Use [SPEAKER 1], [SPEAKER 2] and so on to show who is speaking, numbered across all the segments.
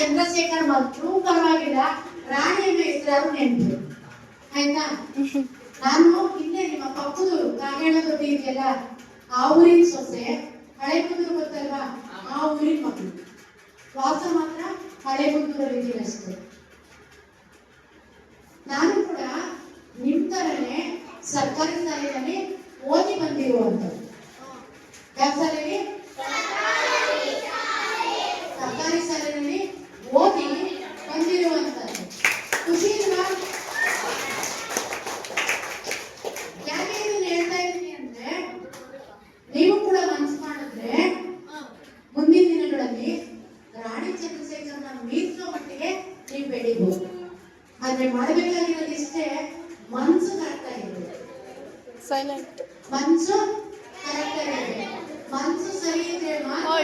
[SPEAKER 1] ಚಂದ್ರಶೇಖರ್ ಮತ್ತು ಪರವಾಗಿಲ್ಲ ರಾಣಿಯನ್ನು ಹೆಸರು ನೆನಪು ಆಯ್ತಾ? ನಾನು ಇಲ್ಲೇ ನಿಮ್ಮ ಪಕ್ಕದ ಕಾಗೇಣ ದೊಡ್ಡ ಇದೆಯಲ್ಲ, ಆ ಊರಿನ ಸೊಸೆ, ಹಳೆ ಕುಂದೂರು ಗೊತ್ತಲ್ವಾ? ಆ ಊರಿನ ಮಕ್ಕಳು. ವಾಸ ಮಾತ್ರ ಹಳೆ ಕುಂದೂರಲ್ಲಿ ಇದೆಯಲ್ಲ ಅಷ್ಟೇ. ನಾನು ಕೂಡ ನಿಮ್ ತರನೇ ಸರ್ಕಾರಿ ಶಾಲೆಯಲ್ಲಿ ಓದಿ ಬಂದಿರುವಂಥದ್ದು. ಯಾವ ಸರ್ಕಾರಿ ಶಾಲೆಯಲ್ಲಿ ಓದಿ ಬಂದಿರುವಂಥದ್ದು ಖುಷಿ ಇಲ್ವಾ ಯಾಕೆ ಇದನ್ನ ಹೇಳ್ತಾ ಇದ್ದೀನಿ ಅಂದ್ರೆ ನೀವು ಕೂಡ ಮನಸ್ಸು ಮಾಡಿದ್ರೆ ಮುಂದಿನ ದಿನಗಳಲ್ಲಿ ರಾಣಿ ಚಂದ್ರಶೇಖರ್ನ ಮೀರಿಸೋ ಮಟ್ಟಿಗೆ ನೀವು ಬೆಳಿಬಹುದು ಆದ್ರೆ ಮಾಡಬೇಕಾಗಿರೋದು ಇಷ್ಟೇ ಮನ್ಸು ಕರೆಕ್ಟ್ ಆಗಿರ್ಬೇಕು
[SPEAKER 2] ಸೈಲೆಂಟ್
[SPEAKER 1] ಮನ್ಸು ಕರೆಕ್ಟ್ ಆಗಿರ್ಬೇಕು ಮನ್ಸು ಸರಿ ಇದ್ರೆ ಮಾತ್ರ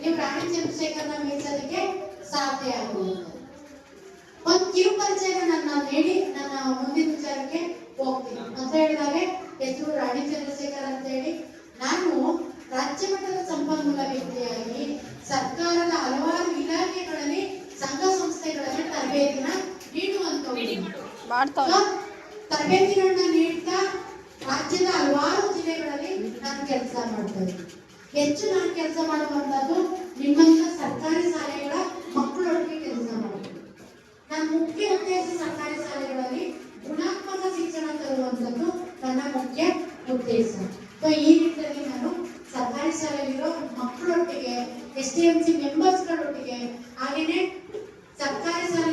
[SPEAKER 1] ನೀವು ರಾಣಿ ಚಂದ್ರಶೇಖರ್ನ ಮೀಸಲಿಗೆ ಸಾಧ್ಯ ಆಗುವುದು. ಒಂದು ಕಿರು ಪರಿಚಯ ನನ್ನ ಹೇಳಿ ನನ್ನ ಮುಂದಿನ ವಿಚಾರಕ್ಕೆ ಹೋಗ್ತೀನಿ. ಅಂತ ಹೇಳಿದಾಗ ಹೆಸರು ರಾಣಿ ಚಂದ್ರಶೇಖರ್ ಅಂತ ಹೇಳಿ. ನಾನು ರಾಜ್ಯ ಮಟ್ಟದ ಸಂಪನ್ಮೂಲ ವ್ಯಕ್ತಿಯಾಗಿ ಸರ್ಕಾರದ ಹಲವಾರು ಇಲಾಖೆಗಳಲ್ಲಿ ಸಂಘ ಸಂಸ್ಥೆಗಳಲ್ಲಿ ತರಬೇತಿನ ಸೊ, ತರಬೇತಿಗಳನ್ನ ನೀಡ್ತಾ ರಾಜ್ಯದ ಹಲವಾರು ಜಿಲ್ಲೆಗಳಲ್ಲಿ ನಾನು ಕೆಲಸ ಮಾಡ್ತಾ ಇದ್ದೀನಿ. ಹೆಚ್ಚು ನಾನು ಕೆಲಸ ಮಾಡುವಂತದ್ದು ನಿಮ್ಮಂತ ಸರ್ಕಾರಿ ಶಾಲೆಗಳ ಮಕ್ಕಳೊಟ್ಟಿಗೆ ಕೆಲಸ ಮಾಡ್ತೀನಿ ನನ್ನ ಮುಖ್ಯ ಉದ್ದೇಶ ಸರ್ಕಾರಿ ಶಾಲೆಗಳಲ್ಲಿ ಗುಣಾತ್ಮಕ ಶಿಕ್ಷಣ ತರುವಂತದ್ದು ನನ್ನ ಮುಖ್ಯ ಉದ್ದೇಶ. ಸೊ ಈ ನಿಟ್ಟಿನಲ್ಲಿ ನಾನು ಸರ್ಕಾರಿ ಶಾಲೆಯಲ್ಲಿರೋ ಮಕ್ಕಳೊಟ್ಟಿಗೆ ಎಸ್ ಟಿ ಎಂ ಸಿ ಮೆಂಬರ್ಸ್ಗಳೊಟ್ಟಿಗೆ ಹಾಗೆಯೇ ಸರ್ಕಾರಿ ಶಾಲೆಯಲ್ಲಿರೋ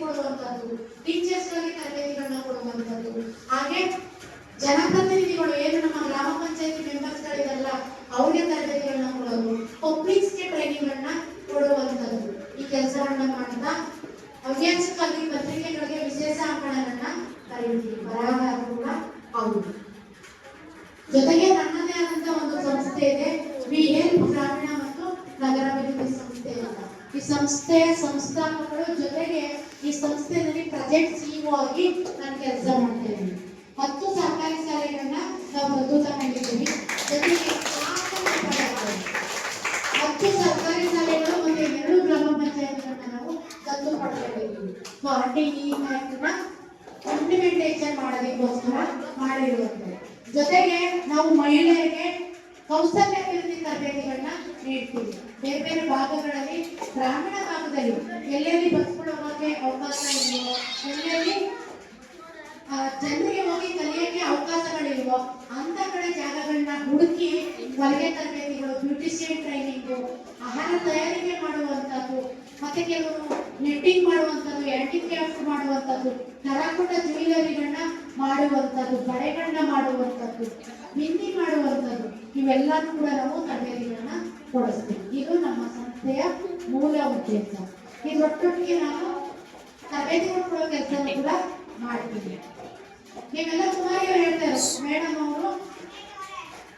[SPEAKER 1] ಕೊಡುವಂಥದ್ದು. ಟೀಚರ್ಸ್ಗಳಿಗೆ ತರಬೇತಿಗಳನ್ನ ಕೊಡುವಂತದ್ದು ಹಾಗೆ ಜನಪ್ರತಿನಿಧಿಗಳು ಏನು ನಮ್ಮ ಗ್ರಾಮ ಪಂಚಾಯತಿ ಮೆಂಬರ್ಸ್ಗಳಿರಲ್ಲ ಅವ್ರಿಗೆ ತರಬೇತಿಗಳನ್ನ ಕೊಡೋದು ಪಬ್ಲಿಕ್ಸ್ಗೆ ಟ್ರೈನಿಂಗ್ಗಳನ್ನ ಕೊಡುವಂತದ್ದು ಈ ಕೆಲಸಗಳನ್ನ ಮಾಡ್ತಾ ಹವ್ಯಾಸಕ್ಕಾಗಿ ಪತ್ರಿಕೆಗಳಿಗೆ ವಿಶೇಷ ಅಂಕಣಗಳನ್ನ ಕರೀತೀವಿ ಬರಹಗಾರ ಕೂಡ ಹೌದು. ಜೊತೆಗೆ ನನ್ನದೇ ಆದಂತ ಒಂದು ಸಂಸ್ಥೆ ಇದೆ ವಿ ಗ್ರಾಮೀಣ ಮತ್ತು ನಗರಾಭಿವೃದ್ಧಿ ಸಂಸ್ಥೆ ಅಂತ. ಈ ಸಂಸ್ಥೆಯ ಸಂಸ್ಥಾಪಕರು ಈ ಸಂಸ್ಥೆಯಲ್ಲಿ ಪ್ರೆಸೆಂಟ್ ಸಿಇಒ ಆಗಿ ನಾನು ಕೆಲಸ ಮಾಡ್ತಾ ಇದ್ದೀನಿ ಹತ್ತು ಸರ್ಕಾರಿ ಶಾಲೆಗಳನ್ನ ನಾವು ಬಂದು ತಗೊಂಡಿದ್ದೀವಿ ಜೊತೆಗೆ. ಹತ್ತು ಸರ್ಕಾರಿ ಶಾಲೆಗಳು ಮತ್ತೆ ಎರಡು ಗ್ರಾಮ ಪಂಚಾಯತ್ಗಳನ್ನ ನಾವು ದತ್ತು ಪಡ್ಕೊಂಡಿದ್ದೀವಿ ಈ ಆಕ್ಟ್ನ ಇಂಪ್ಲಿಮೆಂಟೇಷನ್ ಮಾಡೋದಕ್ಕೋಸ್ಕರ ಮಾಡಿರುವಂಥದ್ದು ಜೊತೆಗೆ ನಾವು ಮಹಿಳೆಯರಿಗೆ ಕೌಶಲ್ಯ ಅಭಿವೃದ್ಧಿ ತರಬೇತಿಗಳನ್ನ ನೀಡ್ತೀವಿ. ಬೇರೆ ಬೇರೆ ಭಾಗಗಳಲ್ಲಿ, ಗ್ರಾಮೀಣ ಭಾಗದಲ್ಲಿ ಎಲ್ಲೆಲ್ಲಿ ಬಸ್ಗಳು ಹೋಗೋಕ್ಕೆ ಅವಕಾಶ ಇದೆಯೋ ಎಲ್ಲೆಲ್ಲಿ ಜನರಿಗೆ ಹೋಗಿ ಕಲಿಯಕ್ಕೆ ಅವಕಾಶಗಳಿಲ್ವೋ ಅಂತ ಕಡೆ ಜಾಗಗಳನ್ನ ಹುಡುಕಿ ಹೊಲಿಗೆ ತರಬೇತಿಗಳು, ಬ್ಯೂಟಿಷಿಯನ್ ಟ್ರೈನಿಂಗು, ಆಹಾರ ತಯಾರಿಕೆ ಮಾಡುವಂಥದ್ದು. ಮತ್ತೆ ಕೆಲವರು ನೆಟ್ಟಿಂಗ್ ಮಾಡುವಂಥದ್ದು ಹ್ಯಾಂಡಿಕ್ರಾಫ್ಟ್ ಮಾಡುವಂಥದ್ದು ಕರಾಕುಟ ಜ್ಯುವೆಲರಿಗಳನ್ನ ಮಾಡುವಂಥದ್ದು ಬಳೆಗಳನ್ನ ಮಾಡುವಂಥದ್ದು ಬಿಂದಿ ಮಾಡುವಂಥದ್ದು, ಇವೆಲ್ಲನೂ ಕೂಡ ನಾವು ತರಬೇತಿಗಳನ್ನ ಕೊಡಿಸ್ತೀವಿ. ಇದು ನಮ್ಮ ಸಂಸ್ಥೆಯ ಮೂಲ ಉದ್ದೇಶ. ಇದರೊಟ್ಟೊಟ್ಟಿಗೆ ನಾವು ತರಬೇತಿಗಳು ಕೊಡೋ ಕೆಲಸ ಕೂಡ ಮಾಡ್ತೀವಿ. ನೀವೆಲ್ಲ ಸುಮಾರು ಹೇಳ್ತಾರೆ ಮೇಡಮ್ ಅವರು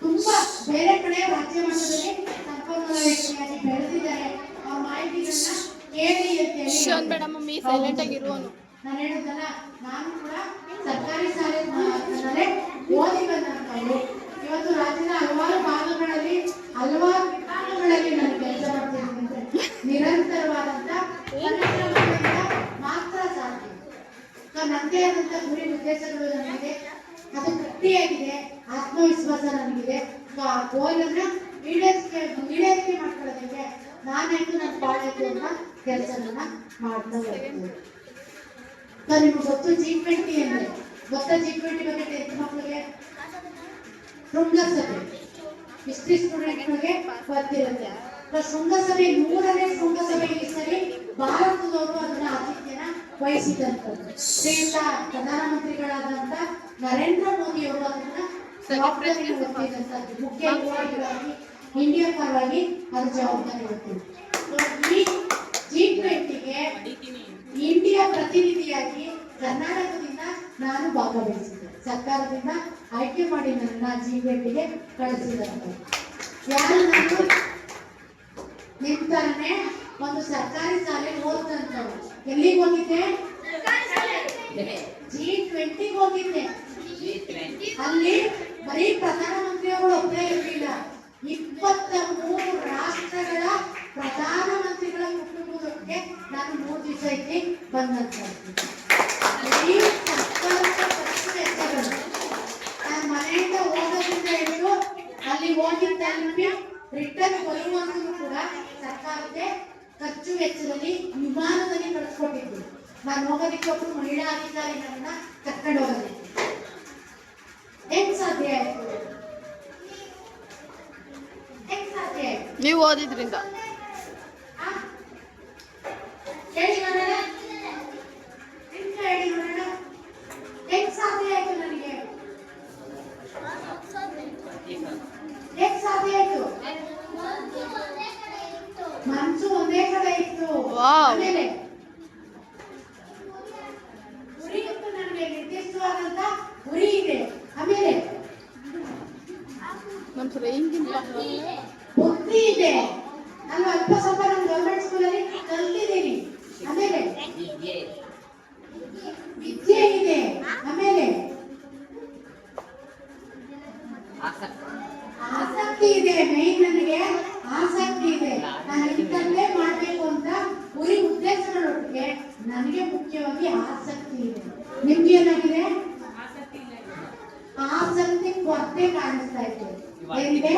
[SPEAKER 1] ತುಂಬಾ ಬೇರೆ ಕಡೆ ರಾಜ್ಯ ಮಟ್ಟದಲ್ಲಿ ಸಂಪನ್ಮೂಲ ವ್ಯಕ್ತಿಯಾಗಿ ಬೆಳೆದಿದ್ದಾರೆ. ಅವ್ರ ಮಾಹಿತಿಗಳನ್ನ ಅಂತ ಹೇಳಿ
[SPEAKER 2] ಶಿವನ್ ಬೇಡ ಮಮ್ಮಿ ಸೈಲೆಂಟ್ ಆಗಿರುವನು
[SPEAKER 1] ನಾನು ಹೇಳಿದ್ದಲ್ಲ ನಾನು ಕೂಡ ಸರ್ಕಾರಿ ಶಾಲೆ ಓದಿ ಬಂದಂತವ್ರು ಇವತ್ತು ರಾಜ್ಯದ ಹಲವಾರು ಭಾಗಗಳಲ್ಲಿ ಹಲವಾರು ವಿಭಾಗಗಳಲ್ಲಿ ನಾನು ಕೆಲಸ ಮಾಡ್ತಿದ್ದೀನಿ ನಿರಂತರವಾದಂತ ಮಾತ್ರ ಸಾಧ್ಯ. ಸೊ ನನ್ನದೇ ಆದಂತ ಗುರಿ ಉದ್ದೇಶಗಳು ನನಗಿದೆ ಅದು ಗಟ್ಟಿಯಾಗಿದೆ ಆತ್ಮವಿಶ್ವಾಸ ನನಗಿದೆ ಆ ಗೋಲನ್ನ ಈಡೇರಿಕೆ ಈಡೇರಿಕೆ ಮಾಡ್ಕೊಳ್ಳೋದಕ್ಕೆ ನಾನಾಯ್ತು ನನ್ನ ಪಾಡಾಯ್ತು ಅಂತ ಕೆಲಸಗಳನ್ನ ಮಾಡ್ತಾ ಹೋಗ್ತೀನಿ. ನಿಮ್ಗೆ ಗೊತ್ತು ಜಿ ಟ್ವೆಂಟಿ ಅಂದ್ರೆ? ಗೊತ್ತಾ ಜಿ ಟ್ವೆಂಟಿ ಬಗ್ಗೆ ಟೆಂತ್ ಮಕ್ಕಳಿಗೆ ಶೃಂಗಸಭೆ. ಹಿಸ್ಟ್ರಿ ಸ್ಟೂಡೆಂಟ್ಗಳಿಗೆ ಗೊತ್ತಿರುತ್ತೆ. ಶೃಂಗಸಭೆ ನೂರನೇ ಶೃಂಗಸಭೆ ಈ ಸರಿ ಭಾರತದವರು ಅದನ್ನ ಆತಿಥ್ಯನ ವಹಿಸಿದಂಥದ್ದು ಶ್ರೇಷ್ಠ ಪ್ರಧಾನಮಂತ್ರಿಗಳಾದಂತ ನರೇಂದ್ರ ಮೋದಿ ಅವರು ಅದನ್ನ ಜವಾಬ್ದಾರಿ ಹೊತ್ತಿದಂಥದ್ದು ಮುಖ್ಯ ವಿಭಾಗಿಗಳಾಗಿ ಇಂಡಿಯಾ ಪರವಾಗಿ ಅದು ಜವಾಬ್ದಾರಿ So, ಈ ಜಿ ಟ್ವೆಂಟಿಗೆ ಇಂಡಿಯಾ ಪ್ರತಿನಿಧಿಯಾಗಿ ಕರ್ನಾಟಕದಿಂದ ನಾನು ಭಾಗವಹಿಸಿದ್ದೆ. ಸರ್ಕಾರದಿಂದ ಆಯ್ಕೆ ಮಾಡಿ ನನ್ನ ಜಿ ಟ್ವೆಂಟಿಗೆ ಕಳಿಸಿದಂತೆ. ಯಾರು ನಾನು? ನಿಮ್ ತರನೇ ಒಂದು ಸರ್ಕಾರಿ ಶಾಲೆ ಓದ್ತಂತ ಎಲ್ಲಿಗೆ ಹೋಗಿದ್ದೆ? ಜಿ ಟ್ವೆಂಟಿಗೆ ಹೋಗಿದ್ದೆ. ಅಲ್ಲಿ ಬರೀ ಪ್ರಧಾನಮಂತ್ರಿ ಅವರು ಒಬ್ಬರೇ ನಾನು ಮೂರು ಅಲ್ಲಿ ಖರ್ಚು ವೆಚ್ಚಗಳು ನಾನು ಮನೆಯಿಂದ ಹೋಗೋದ್ರಿಂದ ಹಿಡಿದು ಅಲ್ಲಿ ಹೋಗಿ ತಲುಪಿ ರಿಟರ್ನ್ ಬರುವಂತೂ ಕೂಡ ಸರ್ಕಾರಕ್ಕೆ ಖರ್ಚು ವೆಚ್ಚದಲ್ಲಿ ವಿಮಾನದಲ್ಲಿ ಕಳಿಸ್ಕೊಟ್ಟಿದ್ರು. ನಾನು ಹೋಗೋದಕ್ಕೆ ಒಬ್ಬರು ಮಹಿಳಾ ಅಧಿಕಾರಿಗಳನ್ನ ಕರ್ಕೊಂಡು ಹೋಗೋದಕ್ಕೆ. ಹೆಂಗ್ ಸಾಧ್ಯ ಆಯ್ತು? ಹೆಂಗ್ ಸಾಧ್ಯ ಆಯ್ತು?
[SPEAKER 2] ನೀವು ಓದಿದ್ರಿಂದ
[SPEAKER 1] ಆ? ಹೇಳಿ ನೋಡೋಣ ಹೆಂಗ್ ಹೇಳಿ ನೋಡೋಣ ಹೆಂಗ್ ಸಾಧ್ಯ ಆಯ್ತು ನನಗೆ ಹೆಂಗ್ ಸಾಧ್ಯ ಆಯ್ತು ಮನ್ಸು ಒಂದೇ ಕಡೆ ಇತ್ತು
[SPEAKER 2] ವಾವ್.
[SPEAKER 1] ಆಮೇಲೆ ಗುರಿ ಇತ್ತು ನನಗೆ ನಿರ್ದಿಷ್ಟವಾದಂತ ಗುರಿ ಇದೆ ಆಮೇಲೆ
[SPEAKER 2] ನಮ್ಮ ರೇಂಜಿನ
[SPEAKER 1] ಬುದ್ಧಿ ಇದೆ ನಾನು ಅಲ್ಪ ಸ್ವಲ್ಪ ನಮ್ಮ ಗೌರ್ಮೆಂಟ್ ಸ್ಕೂಲಲ್ಲಿ ಕಲ್ತಿದ್ದೀನಿ. ಆಮೇಲೆ ವಿದ್ಯೆ. ಇದೆ. ಆಮೇಲೆ ಆಸಕ್ತಿ. ಇದೆ. ಮೇನ್ ನನಗೆ ಆಸಕ್ತಿ ಇದೆ. ನಾನು ಇಂಥದ್ದೇ ಮಾಡ್ಬೇಕು ಅಂತ ಗುರಿ ಉದ್ದೇಶಗಳೊಟ್ಟಿಗೆ ನನಗೆ ಮುಖ್ಯವಾಗಿ ಆಸಕ್ತಿ ಇದೆ. ನಿಮ್ಗೆ ಏನಾಗಿದೆ ಆಸಕ್ತಿ ಕೊರತೆ ಕಾಣಿಸ್ತಾ ಇದೆ. ಏನಿದೆ?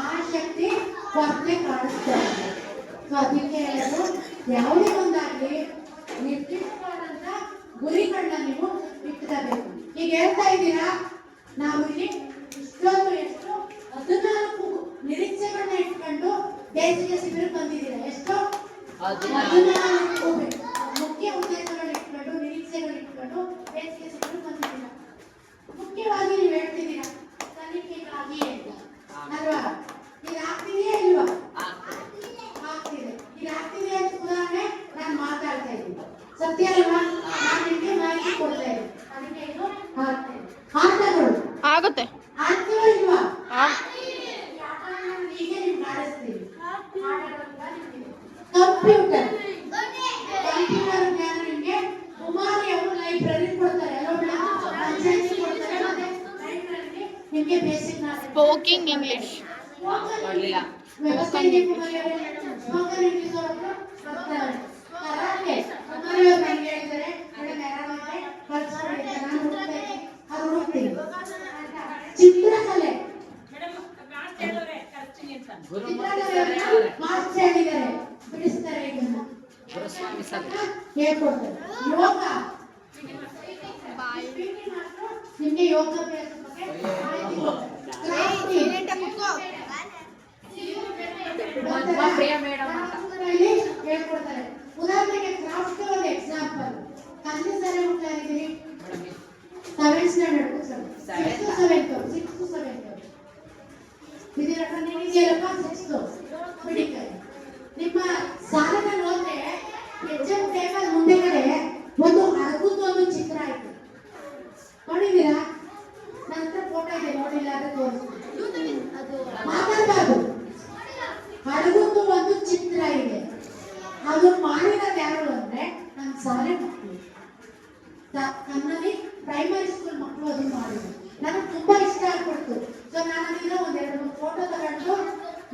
[SPEAKER 1] ಆಸಕ್ತಿ ಕೊರತೆ ಕಾಣಿಸ್ತಾ ಇದೆ. ಸೊ ಅದಕ್ಕೆ ಹೇಳೋದು ಯಾವುದೇ ಒಂದಾಗಲಿ ನಿರ್ದಿಷ್ಟವಾದಂತ ಗುರಿಗಳನ್ನ ನೀವು ಇಟ್ಕೋಬೇಕು ಈಗ ಹೇಳ್ತಾ ಇದ್ದೀರಾ? ನಾವು ಇಲ್ಲಿ ಇಷ್ಟೊಂದು ಎಷ್ಟು ಹದಿನಾಲ್ಕು ನಿರೀಕ್ಷೆಗಳನ್ನ ಇಟ್ಕೊಂಡು ಬೇಸಿಗೆ ಶಿಬಿರ ಬಂದಿದ್ದೀರಾ? ಎಷ್ಟು? ಹದಿನಾಲ್ಕು ಮುಖ್ಯ ಉದ್ದೇಶಗಳನ್ನ ಇಟ್ಕೊಂಡು ನಿರೀಕ್ಷೆಗಳನ್ನ ಇಟ್ಕೊಂಡು ಬೇಸಿಗೆ ಶಿಬಿರ ಬಂದಿದ್ದೀರಾ ಮುಖ್ಯವಾಗಿ ನೀವು ಹೇಳ್ತಿದ್ದೀರಾ ಕಲಿಕೆಗಾಗಿ ಅಂತ ಅಲ್ವಾ ಇದು ಆಗ್ತಿದೆಯಾ ಇಲ್ವಾ ಆಗ್ತಿದೆ ಇದು ಆಗ್ತಿದೆ ಅಂತ ಉದಾಹರಣೆ ನಾನು ಮಾತಾಡ್ತಾ ಇದ್ದೀನಿ ಸತ್ಯ ಅಲ್ವಾ ನಾನು ನಿಮಗೆ ಮಾಹಿತಿ ಕೊಡ್ತಾ ಇದ್ದೀನಿ ಅದಕ್ಕೆ ಇದು ಆಗ್ತಾ ಇದೆ ಆಟಗಳು
[SPEAKER 2] ಆಗುತ್ತೆ
[SPEAKER 1] ಆಡ್ತೀವಾ ಇಲ್ವಾ
[SPEAKER 2] ಆ-
[SPEAKER 1] ಈ ಆಟಗಳನ್ನ ಹೀಗೆ ನೀವು ಆಡಿಸ್ತೀವಿ ಆಟಗಳು ಕೂಡ ನಿಮ್ಗಿದೆ. ಕಂಪ್ಯೂಟರ್. ಕಂಪ್ಯೂಟರ್ ಜ್ಞಾನ ನಿಮಗೆ ಕುಮಾರಿ ಅವರು ಲೈಬ್ರರಿ ಕೊಡ್ತಾರೆ? ಪಂಚಾಯ್ತಿ ಮತ್ತೆ ನಿಮಗೆ ಬೇಸಿಕ್
[SPEAKER 2] ಸ್ಪೋಕಿಂಗ್ ಇಂಗ್ಲಿಷ್
[SPEAKER 1] ವ್ಯವಸ್ಥೆ ಕುಮಾರಿ ಅವರೇ. ಸ್ಪೋಕನ್ ಇಂಗ್ಲಿಷ್ ಅವರು ಬರ್ತಾರೆ. ಕರಾಟೆ ಕುಮಾರಿ ಅವರು ನನಗೆ ಹೇಳಿದ್ದಾರೆ ಮೇಡಮ್ ಯಾರಾದ್ರೆ ಕಳ್ಸ್ಕೊಡಿ ಅಂತ ನಾನು ಹುಡುಕ್ತಾ ಇದ್ದೀನಿ. ಅದು ಹುಡುಕ್ತೀನಿ ಚಿತ್ರಕಲೆ ಚಿತ್ರಕಲೆಯನ್ನ ಮಾರ್ಕ್ಸ್ ಹೇಳಿದ್ದಾರೆ ಬಿಡಿಸ್ತಾರೆ ಇದನ್ನ ಹೇಳ್ಕೊಡ್ತಾರೆ ಯೋಗ. ನಿಮ್ಗೆ ಯೋಗಾಭ್ಯಾಸ ಬಗ್ಗೆ ಮಾಹಿತಿ ಕೊಡ್ತಾರೆ.
[SPEAKER 3] ಮಧ್ವ ಪ್ರಿಯ ಮೇಡಮ್ ಅಂತ.
[SPEAKER 1] ಕ್ರಾಫ್ಟ್ಗಳಲ್ಲಿ ಹೇಳ್ಕೊಡ್ತಾರೆ ಉದಾಹರಣೆಗೆ ಕ್ರಾಫ್ಟ್ ಒಂದು ಎಕ್ಸಾಂಪಲ್ ಕನ್ನಡ ಸರಿ ಹುಟ್ಟಾರಿದ್ದೀರಿ seventh standard six seventh six seventh ಇದೀರಪ್ಪ ನಿಮಗೆಲ್ಲಪ್ಪ ಸಿಕ್ಸ್ ಬಿಡಿಕರಿ ನಿಮ್ಮ ಸಾಲನ ನೋಡಿದ್ರೆ ಎಕ್ಸಾಮ್ ಟೇಬಲ್ ಮುಂದೆಗಡೆ ಒಂದು ಹಡಗುದ್ದು ಒಂದು ಚಿತ್ರ ಆಯ್ತು ನೋಡಿದ್ದೀರಾ ನನ್ನ ಹತ್ರ ಫೋಟೋ ಇದೆ ನೋಡಿಲ್ಲ ಅಂದ್ರೆ ತೋರಿಸ್ತೀನಿ ಮಾತಾಡಬಾರ್ದು ಹಡಗುದ್ದು ಒಂದು ಚಿತ್ರ ಇದೆ ಅದು ಮಾಡಿರೋದು ಯಾರು ಅಂದ್ರೆ ನನ್ನ ಶಾಲೆ ಮಕ್ಕಳು ನನ್ನಲ್ಲಿ ಪ್ರೈಮರಿ ಸ್ಕೂಲ್ ಮಕ್ಕಳು ಅದನ್ನು ಮಾಡಿದ್ರು. ನನಗೆ ತುಂಬಾ ಇಷ್ಟ ಆಗ್ಬಿಡ್ತು. ಸೊ ನಾನು ಅದನ್ನ ಒಂದ್ ಎರಡು ಮೂರು ಫೋಟೋ ತಗೊಂಡು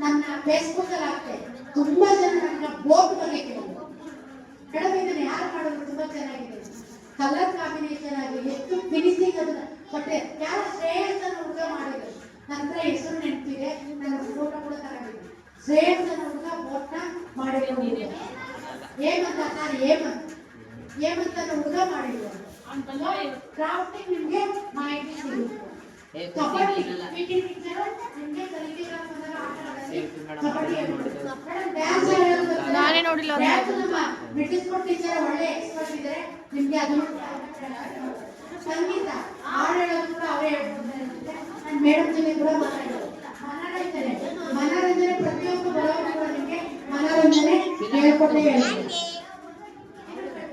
[SPEAKER 1] ನನ್ನ ಫೇಸ್ಬುಕ್ ಅಲ್ಲಿ ಹಾಕ್ತೆ. ತುಂಬಾ ಜನ ನನ್ನ ಬೋಟ್ ಬಗ್ಗೆ ಕೇಳಿದ್ರು. ಮೇಡಮ್ ಇದನ್ನ ಯಾರು ಮಾಡೋದು ತುಂಬಾ ಚೆನ್ನಾಗಿದೆ. ಕಲರ್ ಕಾಂಬಿನೇಷನ್ ಆಗಿ ಎಷ್ಟು ಫಿನಿಶಿಂಗ್ ಅದನ್ನ ಕೊಟ್ಟೆ ಯಾರು ಶ್ರೇಯಸ್ ಅನ್ನೋ ಹುಡುಗ ಮಾಡಿದ್ರು. ನನ್ನ ಹೆಸರು ನೆನಪಿದೆ. ನನ್ನ ಫೋಟೋ ಕೂಡ ತಗೊಂಡಿದ್ದೆ ಶ್ರೇಯಸ್ ಅನ್ನೋ ಹುಡುಗ ಬೋಟ್ನ ಮಾಡಿದ್ರು ಹೇಮಂತ ಸರ್ ಹೇಮಂತ್. ಹೇಮಂತ್ ಉದ ಮಾಡಿದ್ರು ಕ್ರಾಫ್ಟಿಂಗ್ ನಿಮ್ಗೆ ಮಾಹಿತಿ ಸಿಗುತ್ತೆ. ಕಬಡ್ಡಿ ನಿಮ್ಗೆ ಕಲಿಕೆಗಳ ಮೊದಲ ಆಟಗಳಲ್ಲಿ ಕಬಡ್ಡಿ?
[SPEAKER 2] ನಾನೇ ನೋಡಿಲ್ಲ
[SPEAKER 1] ನಮ್ಮ ಮಿಡ್ಲ್ ಸ್ಕೂಲ್ ಟೀಚರ್ ಒಳ್ಳೆ ಎಕ್ಸ್ಪರ್ಟ್ ಇದ್ದಾರೆ. ನಿಮ್ಗೆ ಅದು ಸಂಗೀತ ಹಾಡು ಹೇಳೋದು ಕೂಡ ಅವರೇ. ನಾನು ಮೇಡಮ್ ಜೊತೆ ಕೂಡ ಮಾತಾಡೋದು. ಮನರಂಜನೆ ಮನರಂಜನೆ ಪ್ರತಿಯೊಬ್ಬರು ಬರೋರು ಕೂಡ ನಿಮ್ಗೆ ಮನರಂಜನೆ ಹೇಳ್ಕೊಟ್ಟೇ ಹೇಳ್ತಾರೆ.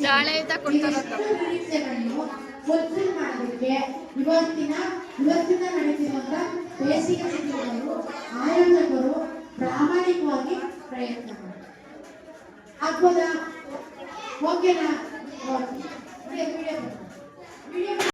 [SPEAKER 2] ನಾಳೆ
[SPEAKER 1] ಮಾಡೋದಕ್ಕೆ ಇವತ್ತಿನ ಇವತ್ತಿನ ಬೇಸಿಗೆ ಶಿಬಿರಗಳು ಆಯೋಜಕರು ಪ್ರಾಮಾಣಿಕವಾಗಿ ಪ್ರಯತ್ನ ಮಾಡ್ತಾರೆ ಆಗ್ಬೋದಾ ಓಕೆನಾ